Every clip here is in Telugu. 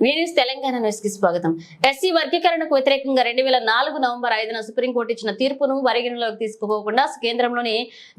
వీనిస్ తెలంగాణ న్యూస్కి స్వాగతం. ఎస్సీ వర్గీకరణకు వ్యతిరేకంగా రెండు వేల నాలుగు నవంబర్ ఐదున సుప్రీంకోర్టు ఇచ్చిన తీర్పును పరిగణలోకి తీసుకోకుండా కేంద్రంలోని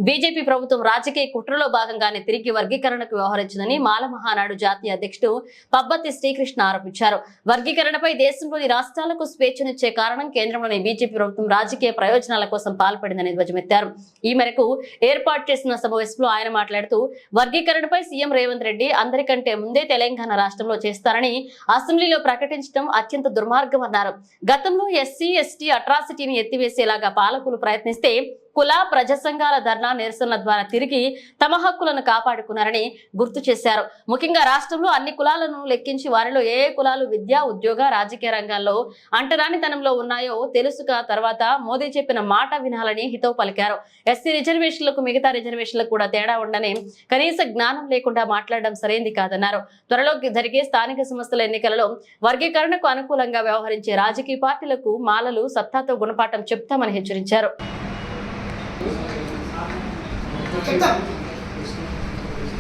బీజేపీ ప్రభుత్వం రాజకీయ కుట్రలో భాగంగానే తిరిగి వర్గీకరణకు వ్యవహరించిందని మాల మహానాడు జాతీయ అధ్యక్షుడు పబ్బతి శ్రీకృష్ణ ఆరోపించారు. వర్గీకరణపై దేశంలోని రాష్ట్రాలకు స్వేచ్ఛనిచ్చే కారణం కేంద్రంలోని బీజేపీ ప్రభుత్వం రాజకీయ ప్రయోజనాల కోసం పాల్పడిందని ధ్వజమెత్తారు. ఈ మేరకు ఏర్పాటు చేసిన సమావేశంలో ఆయన మాట్లాడుతూ వర్గీకరణపై సీఎం రేవంత్ రెడ్డి అందరికంటే ముందే తెలంగాణ రాష్ట్రంలో చేస్తారని అసెంబ్లీలో ప్రకటించడం అత్యంత దుర్మార్గమన్నారు. గతంలో ఎస్సీ ఎస్టీ అట్రాసిటీని ఎత్తివేసేలాగా పాలకులు ప్రయత్నిస్తే కుల ప్రజా సంఘాల ధర్నా నిరసనల ద్వారా తిరిగి తమ హక్కులను కాపాడుకున్నారని గుర్తు చేశారు. ముఖ్యంగా రాష్ట్రంలో అన్ని కులాలను లెక్కించి వారిలో ఏ కులాలు విద్యా ఉద్యోగ రాజకీయ రంగాల్లో అంటరానితనంలో ఉన్నాయో తెలుసుక తర్వాత మోదీ చెప్పిన మాట వినాలని హితవు పలికారు. ఎస్సీ రిజర్వేషన్లకు మిగతా రిజర్వేషన్లకు కూడా తేడా ఉండని కనీస జ్ఞానం లేకుండా మాట్లాడడం సరైంది కాదన్నారు. త్వరలో జరిగే స్థానిక సంస్థల ఎన్నికలలో వర్గీకరణకు అనుకూలంగా వ్యవహరించే రాజకీయ పార్టీలకు మాలలు సత్తాతో గుణపాఠం చెప్తామని హెచ్చరించారు.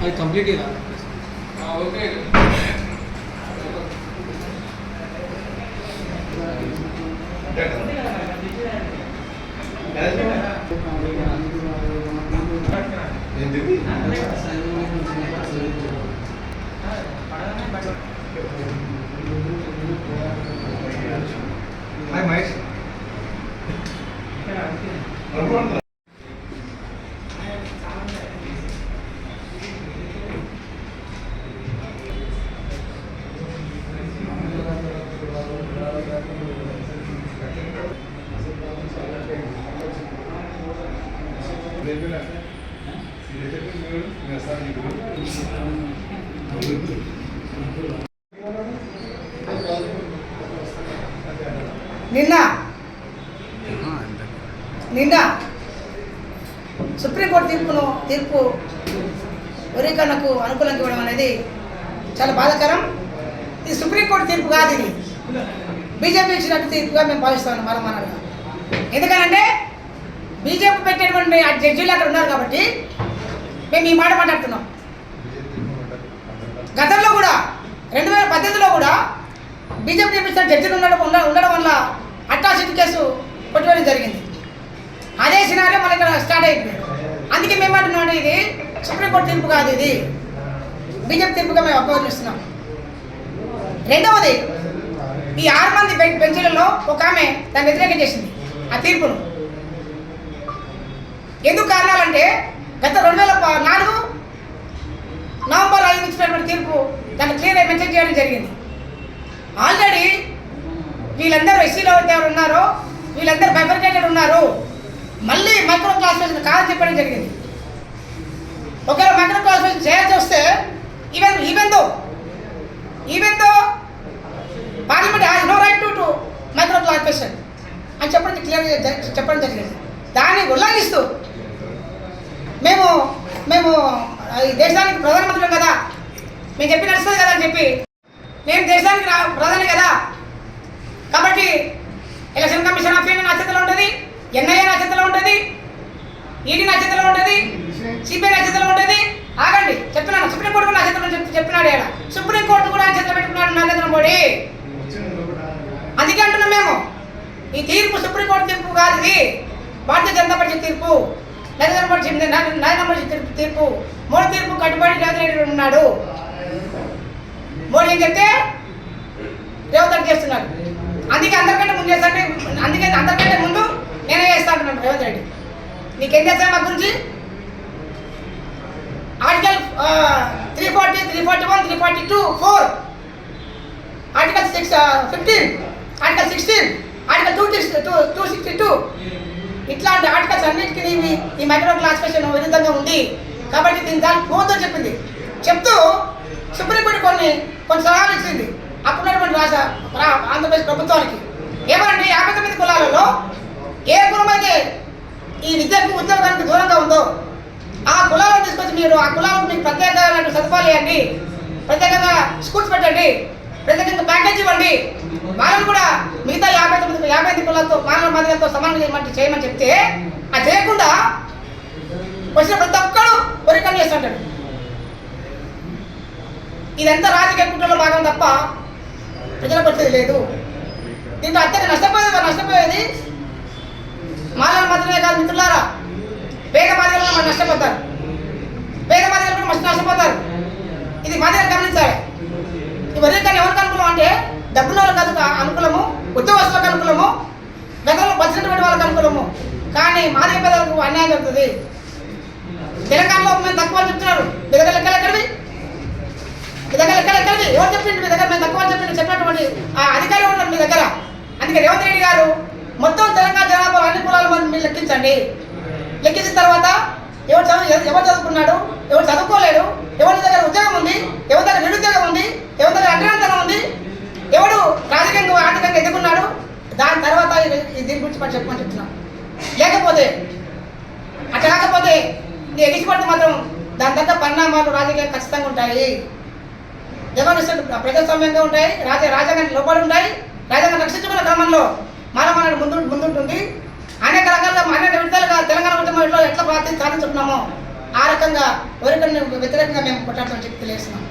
అది కంప్లీట్ కదా హాయ్ నిన్న నిన్న సుప్రీంకోర్టు తీర్పును తీర్పు వరీకరణకు అనుకూలంగా ఇవ్వడం అనేది చాలా బాధాకరం. ఇది సుప్రీంకోర్టు తీర్పు కాదు ఇది. బీజేపీ ఇచ్చినట్టు తీర్పుగా మేము భావిస్తాం మరమనగా ఎందుకనంటే బీజేపీ పెట్టేటువంటి ఆ జడ్జీలు అక్కడ ఉన్నారు కాబట్టి మేము ఈ మాట మాట్లాడుతున్నాం. గతంలో కూడా రెండు వేల పద్దెనిమిదిలో కూడా బీజేపీ నియమించిన జడ్జిలు ఉండడం ఉండడం వల్ల అట్రాసిటీ కేసు కొట్టుకోవడం జరిగింది. అదే సినారియో మన ఇక్కడ స్టార్ట్ అయిపోయింది అందుకే మేము అంటున్నాం అంటే ఇది సుప్రీంకోర్టు తీర్పు కాదు ఇది. బీజేపీ తీర్పుగా మేము అభివర్ణిస్తున్నాం రెండవది ఈ ఆరు మంది బెం- బెంచీలలో ఒక ఆమె దాన్ని వ్యతిరేకం చేసింది. ఆ తీర్పును. ఎందుకు కారణాలంటే గత రెండు వేల నాలుగు నవంబర్ ఐదు ఇచ్చినటువంటి తీర్పు దాన్ని క్లియర్గా మెన్షన్ చేయడం జరిగింది. ఆల్రెడీ వీళ్ళందరూ ఎస్సీలో ఎవరు ఉన్నారో వీళ్ళందరూ బైఫర్కేటెడ్ ఉన్నారు. మళ్ళీ మైక్రో క్లాసిఫికేషన్ కాదని చెప్పడం జరిగింది. ఒకవేళ మైక్రో క్లాసిఫికేషన్ చేయాల్సి వస్తే even even though even though parliament has no right to to micro classification అని చెప్పడం క్లియర్గా చెప్పడం జరిగింది. దాన్ని ఉల్లంఘిస్తూ మేము మేము ఈ దేశానికి ప్రధానమంత్రి కదా. మేము చెప్పి నడుస్తుంది కదా అని చెప్పి. నేను దేశానికి రా ప్రధాని కదా. కాబట్టి ఎలక్షన్ కమిషన్ ఆఫ్ ఇండియా నా చేతిలో ఉంటుంది ఎన్ఐఏ నా చేతిలో ఉంటుంది ఈడీ నా చేతిలో ఉంటుంది సిబిఐ నా చేతిలో ఉంటుంది. ఆగండి చెప్తున్నాను. సుప్రీంకోర్టు కూడా నా చేతిలో చెప్పి చెప్పినాడు ఇక్కడ సుప్రీంకోర్టు కూడా ఆయన చేతిలో పెట్టుకున్నాడు నరేంద్ర మోడీ. అందుకే అంటున్నాం మేము. ఈ తీర్పు సుప్రీంకోర్టు తీర్పు కాదు ఇది భారతీయ జనతా పార్టీ తీర్పు. నరేంద్ర మోడీ నరేంద్ర మోడీ తీర్పు తీర్పు. మోడీ తీర్పు కట్టుబడి రేవంత్ ఉన్నాడు. మోడీ ఏం చెప్తే? రేవంత్ రెడ్డి చేస్తున్నాడు. అందుకే అందరికంటే ముందు చేస్తాంటే అందుకే అందరికంటే ముందు నేనే చేస్తా అంటున్నాను రేవంత్ రెడ్డి. నీకేం చేస్తాను మా గురించి? Article three forty three forty one three forty two four article six fifteen article sixteen article two two two sixty two ఇట్లాంటి ఆర్టికల్స్ అన్నిటికీ ఈ మైక్రో క్లాసిఫికేషన్ విరుద్ధంగా ఉంది. కాబట్టి దీని దాని పోతో చెప్పింది. చెప్తూ సుప్రీంకోర్టు కొన్ని కొన్ని సలహాలు ఇచ్చింది. అప్పుడున్నటువంటి రాష్ట్ర రా- ఆంధ్రప్రదేశ్ ప్రభుత్వానికి. ఏమంటే యాభై తొమ్మిది కులాలలో ఏ కులం అయితే ఈ విద్యకు ఉద్యోగానికి దూరంగా ఉందో ఆ కులాలను తీసుకొచ్చి మీరు ఆ కులాలకు మీకు ప్రత్యేకమైన సదుపాయాలు ఇవ్వండి. ప్రత్యేకంగా స్కూల్స్ పెట్టండి. ప్రత్యేకంగా ప్యాకేజ్ ఇవ్వండి. వాళ్ళని కూడా మిగతా యాభై తొమ్మిది యాభై ఐదు మానవ మందిరంతో సమానం చేయమంటే చేయమని చెప్తే అది చేయకుండా వచ్చిన ప్రతి ఒక్కడు వరికం చేస్తుంటాడు ఇదంతా రాజకీయ కుట్రలో భాగం తప్ప ప్రజలకు వచ్చేది లేదు. దీంట్లో అత్యంత నష్టపోయేది నష్టపోయేది మాలలు మాత్రమే కాదు మిత్రులారా. పేద మాదిరిలో మనం నష్టపోతారు. పేద మాదిరిలో కూడా మస్తు నష్టపోతారు. ఇది మాదిరి గమనించాలి. ఈ వర్గీకరణ ఎవరికి అనుకున్నాం అంటే డబ్బులో కానీ మాదిగ పేదలకు అన్యాయం జరుగుతుంది. తెలంగాణలో మేము తక్కువ చెప్తున్నారు. మీ దగ్గర లెక్కలు ఎక్కడివి? మీ దగ్గర లెక్కలు ఎక్కడివి? ఎవరు చెప్పిండు మీ దగ్గర? మేము తక్కువ అని చెప్పిండు చెప్పినటువంటి ఆ అధికారి ఉన్నారు మీ దగ్గర. అందుకే రేవంత్ రెడ్డి గారు మొత్తం తెలంగాణ జనాభా అన్ని కులాల మీరు లెక్కించండి. లెక్కించిన తర్వాత ఎవరు చదువు ఎవరు చదువుకున్నాడు? ఎవరు చదువుకోలేడు? ఎవరి దగ్గర ఉద్యోగం ఉంది? ఎవరి దగ్గర నిరుద్యోగం ఉంది? ఎవరి దగ్గర అగ్రహంతనం ఉంది? ఎవడు రాజకీయంగా ఆర్థికంగా ఎదుర్కొన్నాడు దాని తర్వాత దీని గురించి మనం చెప్పమని చెప్తున్నాం. లేకపోతే అట్లా కాకపోతే నీ ఎగిసిపడితే మాత్రం దాని తర్వాత పరిణామాలు రాజకీయాలు ఖచ్చితంగా ఉంటాయి. జగన్ ప్రజాస్వామ్యంగా ఉంటాయి రాజ రాజ్యాంగానికి లోపడి ఉంటాయి రాజ్యాంగం రక్షించుకున్న క్రమంలో మానవ ముందు ముందుంటుంది. అనేక రకాలుగా అనేక విధాలుగా తెలంగాణ ఉద్యమంలో ఎట్లా ప్రార్థన సాధించుకున్నామో ఆ రకంగా ఎవరికన్నా వ్యతిరేకంగా మేము కొట్టాడతామని చెప్పి తెలియజేస్తున్నాం.